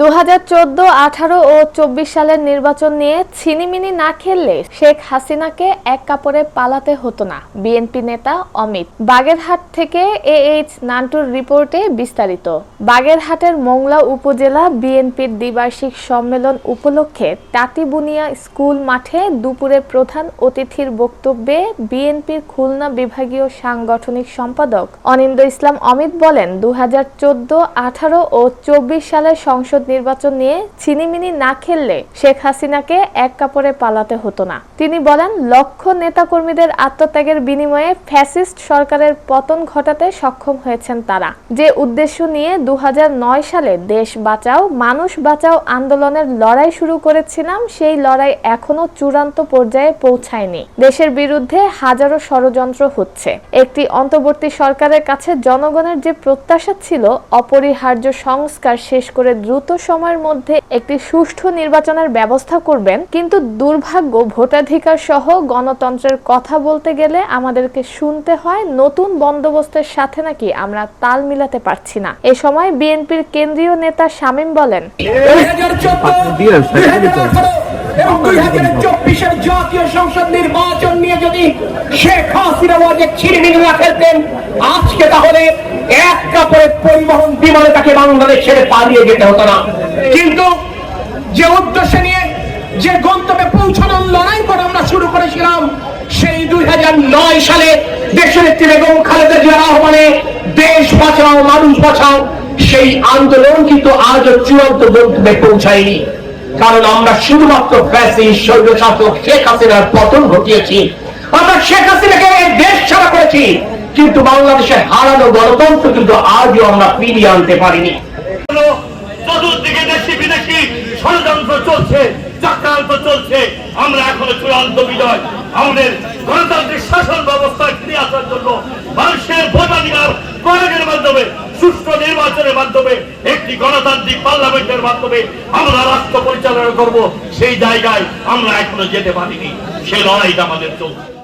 দু হাজার চোদ্দ, আঠারো ও চব্বিশ সালের নির্বাচন নিয়ে ছিনিমিনি না খেললে শেখ হাসিনাকে এক কাপড়ে পালাতে হতো না। বিএনপি নেতা অমিত। বাগেরহাট থেকে এ এইচ নান্টুর রিপোর্টে বিস্তারিত। বাগেরহাটের মোংলা উপজেলা বিএনপির দ্বিবার্ষিক সম্মেলন উপলক্ষে টাটিবুনিয়া স্কুল মাঠে দুপুরে প্রধান অতিথির বক্তব্যে বিএনপির খুলনা বিভাগীয় সাংগঠনিক সম্পাদক অনিন্দ ইসলাম অমিত বলেন দু হাজার চোদ্দ, আঠারো ও চব্বিশ সালের সংসদ নির্বাচন নিয়ে ছিনিমিনি না খেললে শেখ হাসিনাকে এক কাপড়ে পালাতে হতো না। তিনি বলেন, লক্ষ নেতাকর্মীদের আত্মত্যাগের বিনিময়ে ফ্যাসিস্ট সরকারের পতন ঘটাতে সক্ষম হয়েছেন তারা। যে উদ্দেশ্য নিয়ে দু সালে দেশ বাঁচাও, মানুষ বাঁচাও আন্দোলনের লড়াই শুরু করেছিলাম, সেই লড়াই এখনও চূড়ান্ত পর্যায়ে পৌঁছায়নি। দেশের বিরুদ্ধে হাজারো ষড়যন্ত্র হচ্ছে। একটি অন্তর্বর্তী সরকারের কাছে জনগণের যে প্রত্যাশা ছিল, অপরিহার্য সংস্কার শেষ করে দ্রুত সময়ের মধ্যে একটি সুষ্ঠু নির্বাচনের ব্যবস্থা করবেন কিন্তু দুর্ভাগ্য ভোটাধিকার সহ গণতন্ত্রের কথা বলতে গেলে আমাদেরকে শুনতে হয় নতুন বন্দোবস্তের সাথে নাকি আমরা তাল মিলাতে পারছি না। এ সময় বিএনপির কেন্দ্রীয় নেতা শামীম বলেন এবং দুই হাজার চব্বিশের জাতীয় সংসদ নির্বাচন নিয়ে যদি শেখ হাসিনা ওয়াজে ছিড়িমিড়ি না ফেলতেন, আজকে তাহলে এক কাপড়ে পরিবহন বিমানে তাকে বাংলাদেশ ছেড়ে পালিয়ে যেতে হতো না। কিন্তু যে উদ্দেশ্য নিয়ে যে গন্তব্যে পৌঁছানোর লড়াই করে আমরা শুরু করেছিলাম, সেই দুই হাজার নয় সালে দেশের নেত্রী বেগম খালেদা জিয়ার আহ্বানে দেশ বাঁচাও, মানুষ বাঁচাও, সেই আন্দোলন কিন্তু আজও চূড়ান্ত গন্তব্যে পৌঁছায়নি। কারণ আমরা শুধুমাত্র ফ্যাসিস্ট স্বৈরশাসক শেখ হাসিনার পতন ঘটিয়েছি। আমরা শেখ হাসিনাকে দেশ ছাড়া করেছি। কিন্তু বাংলাদেশের হারানো গণতন্ত্র কিন্তু আজও আমরা ফিরিয়ে আনতে পারিনি। চতুর্দিকে দেশি বিদেশি ষড়যন্ত্র চলছে, চক্রান্ত চলছে। আমরা এখনও চূড়ান্ত বিজয়। আমাদের গণতান্ত্রিক শাসন ব্যবস্থায় ফিরে আসার জন্য মানুষের ভোটাধিকার প্রয়োগের মাধ্যমে, সুষ্ঠু নির্বাচনের মাধ্যমে একটি গণতান্ত্রিক পার্লামেন্টের মাধ্যমে আমরা রাষ্ট্র পরিচালনা করব, সেই জায়গায় আমরা এখনও যেতে পারিনি। সেই লড়াইটা আমাদের চলছে।